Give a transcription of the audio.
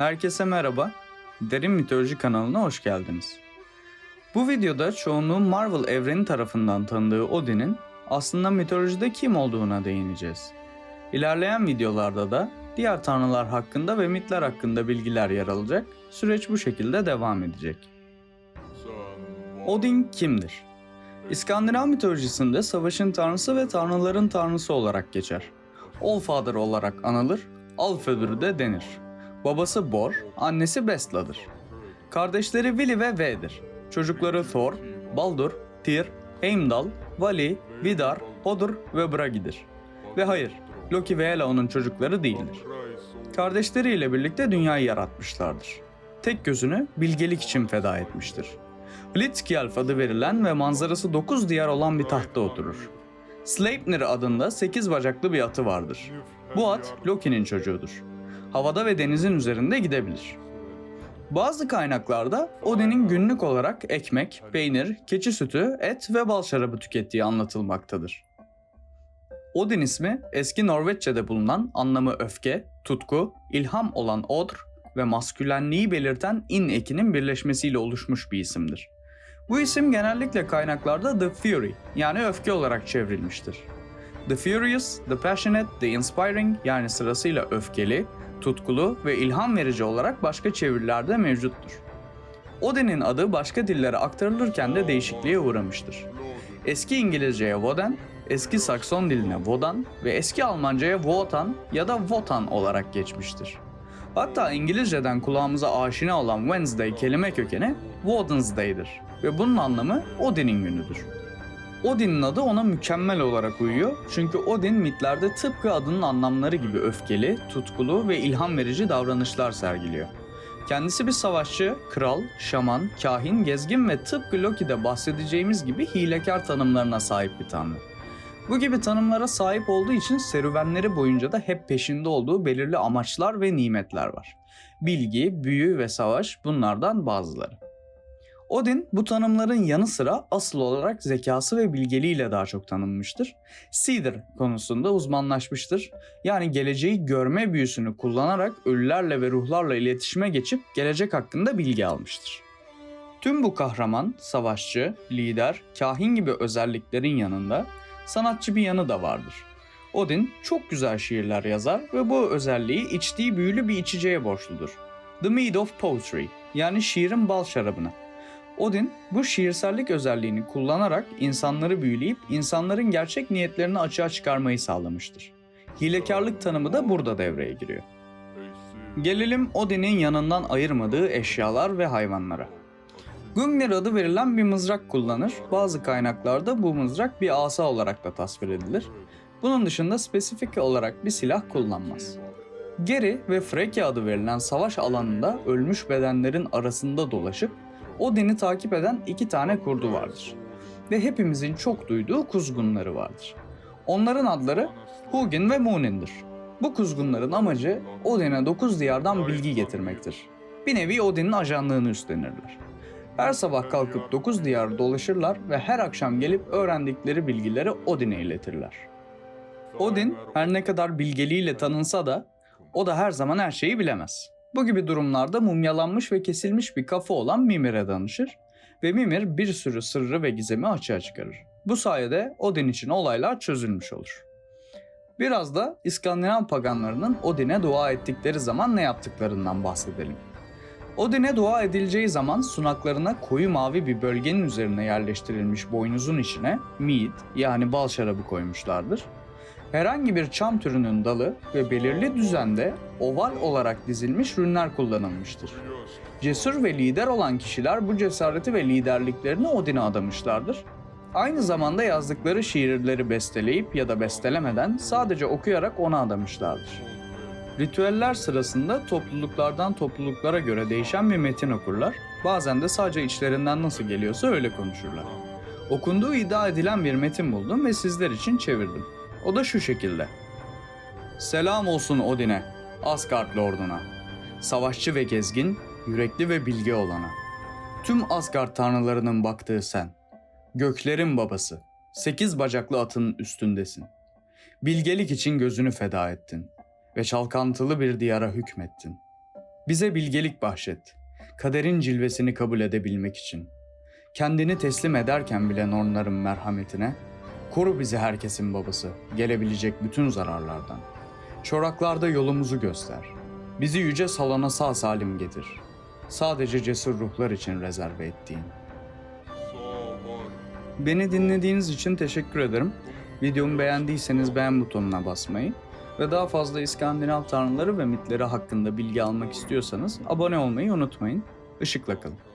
Herkese merhaba. Derin Mitoloji kanalına hoş geldiniz. Bu videoda çoğunluğun Marvel evreni tarafından tanıdığı Odin'in aslında mitolojide kim olduğuna değineceğiz. İlerleyen videolarda da diğer tanrılar hakkında ve mitler hakkında bilgiler yer alacak. Süreç bu şekilde devam edecek. Odin kimdir? İskandinav mitolojisinde savaşın tanrısı ve tanrıların tanrısı olarak geçer. Allfather olarak anılır, Alfödür de denir. Babası Bor, annesi Bestla'dır. Kardeşleri Vili ve Ve'dir. Çocukları Thor, Baldur, Tyr, Heimdall, Vali, Vidar, Hodur ve Bragi'dir. Ve hayır, Loki ve Hela onun çocukları değildir. Kardeşleriyle birlikte dünyayı yaratmışlardır. Tek gözünü bilgelik için feda etmiştir. Blitzkjalf adı verilen ve manzarası 9 diyar olan bir tahtta oturur. Sleipnir adında 8 bacaklı bir atı vardır. Bu at Loki'nin çocuğudur. Havada ve denizin üzerinde gidebilir. Bazı kaynaklarda Odin'in günlük olarak ekmek, peynir, keçi sütü, et ve bal şarabı tükettiği anlatılmaktadır. Odin ismi eski Norveççe'de bulunan anlamı öfke, tutku, ilham olan Odr ve maskülenliği belirten in ekinin birleşmesiyle oluşmuş bir isimdir. Bu isim genellikle kaynaklarda The Fury yani öfke olarak çevrilmiştir. The Furious, The Passionate, The Inspiring yani sırasıyla öfkeli, tutkulu ve ilham verici olarak başka çevirilerde mevcuttur. Odin'in adı başka dillere aktarılırken de değişikliğe uğramıştır. Eski İngilizceye Woden, eski Sakson diline Wodan ve eski Almancaya Wotan ya da Wotan olarak geçmiştir. Hatta İngilizceden kulağımıza aşina olan Wednesday kelime kökeni Wednesday'dir ve bunun anlamı Odin'in günüdür. Odin'in adı ona mükemmel olarak uyuyor çünkü Odin mitlerde tıpkı adının anlamları gibi öfkeli, tutkulu ve ilham verici davranışlar sergiliyor. Kendisi bir savaşçı, kral, şaman, kahin, gezgin ve tıpkı Loki'de bahsedeceğimiz gibi hilekar tanımlarına sahip bir tanrı. Bu gibi tanımlara sahip olduğu için serüvenleri boyunca da hep peşinde olduğu belirli amaçlar ve nimetler var. Bilgi, büyü ve savaş bunlardan bazıları. Odin bu tanımların yanı sıra asıl olarak zekası ve bilgeliğiyle daha çok tanınmıştır. Seeder konusunda uzmanlaşmıştır. Yani geleceği görme büyüsünü kullanarak ölülerle ve ruhlarla iletişime geçip gelecek hakkında bilgi almıştır. Tüm bu kahraman, savaşçı, lider, kahin gibi özelliklerin yanında sanatçı bir yanı da vardır. Odin çok güzel şiirler yazar ve bu özelliği içtiği büyülü bir içeceğe borçludur. The Mead of Poetry yani şiirin bal şarabına. Odin bu şiirsellik özelliğini kullanarak insanları büyüleyip insanların gerçek niyetlerini açığa çıkarmayı sağlamıştır. Hilekarlık tanımı da burada devreye giriyor. Gelelim Odin'in yanından ayırmadığı eşyalar ve hayvanlara. Gungnir adı verilen bir mızrak kullanır. Bazı kaynaklarda bu mızrak bir asa olarak da tasvir edilir. Bunun dışında spesifik olarak bir silah kullanmaz. Geri ve Freki adı verilen savaş alanında ölmüş bedenlerin arasında dolaşıp Odin'i takip eden iki tane kurdu vardır. Ve hepimizin çok duyduğu kuzgunları vardır. Onların adları Hugin ve Munin'dir. Bu kuzgunların amacı Odin'e 9 diyardan bilgi getirmektir. Bir nevi Odin'in ajanlığını üstlenirler. Her sabah kalkıp 9 diyar dolaşırlar ve her akşam gelip öğrendikleri bilgileri Odin'e iletirler. Odin her ne kadar bilgeliğiyle tanınsa da o da her zaman her şeyi bilemez. Bu gibi durumlarda mumyalanmış ve kesilmiş bir kafa olan Mimir'e danışır ve Mimir bir sürü sırrı ve gizemi açığa çıkarır. Bu sayede Odin için olaylar çözülmüş olur. Biraz da İskandinav paganlarının Odin'e dua ettikleri zaman ne yaptıklarından bahsedelim. Odin'e dua edileceği zaman sunaklarına koyu mavi bir bölgenin üzerine yerleştirilmiş boynuzun içine mead yani bal şarabı koymuşlardır. Herhangi bir çam türünün dalı ve belirli düzende oval olarak dizilmiş rünler kullanılmıştır. Cesur ve lider olan kişiler bu cesareti ve liderliklerini Odin'e adamışlardır. Aynı zamanda yazdıkları şiirleri besteleyip ya da bestelemeden sadece okuyarak ona adamışlardır. Ritüeller sırasında topluluklardan topluluklara göre değişen bir metin okurlar. Bazen de sadece içlerinden nasıl geliyorsa öyle konuşurlar. Okunduğu iddia edilen bir metin buldum ve sizler için çevirdim. O da şu şekilde. Selam olsun Odin'e, Asgard lorduna. Savaşçı ve gezgin, yürekli ve bilge olana. Tüm Asgard tanrılarının baktığı sen. Göklerin babası, sekiz bacaklı atın üstündesin. Bilgelik için gözünü feda ettin ve çalkantılı bir diyara hükmettin. Bize bilgelik bahşet. Kaderin cilvesini kabul edebilmek için. Kendini teslim ederken bile nornların merhametine, koru bizi herkesin babası, gelebilecek bütün zararlardan. Çoraklarda yolumuzu göster. Bizi yüce salona sağ salim getir. Sadece cesur ruhlar için rezerve ettiğin. Beni dinlediğiniz için teşekkür ederim. Videomu beğendiyseniz beğen butonuna basmayı ve daha fazla İskandinav tanrıları ve mitleri hakkında bilgi almak istiyorsanız abone olmayı unutmayın. Işıkla kalın.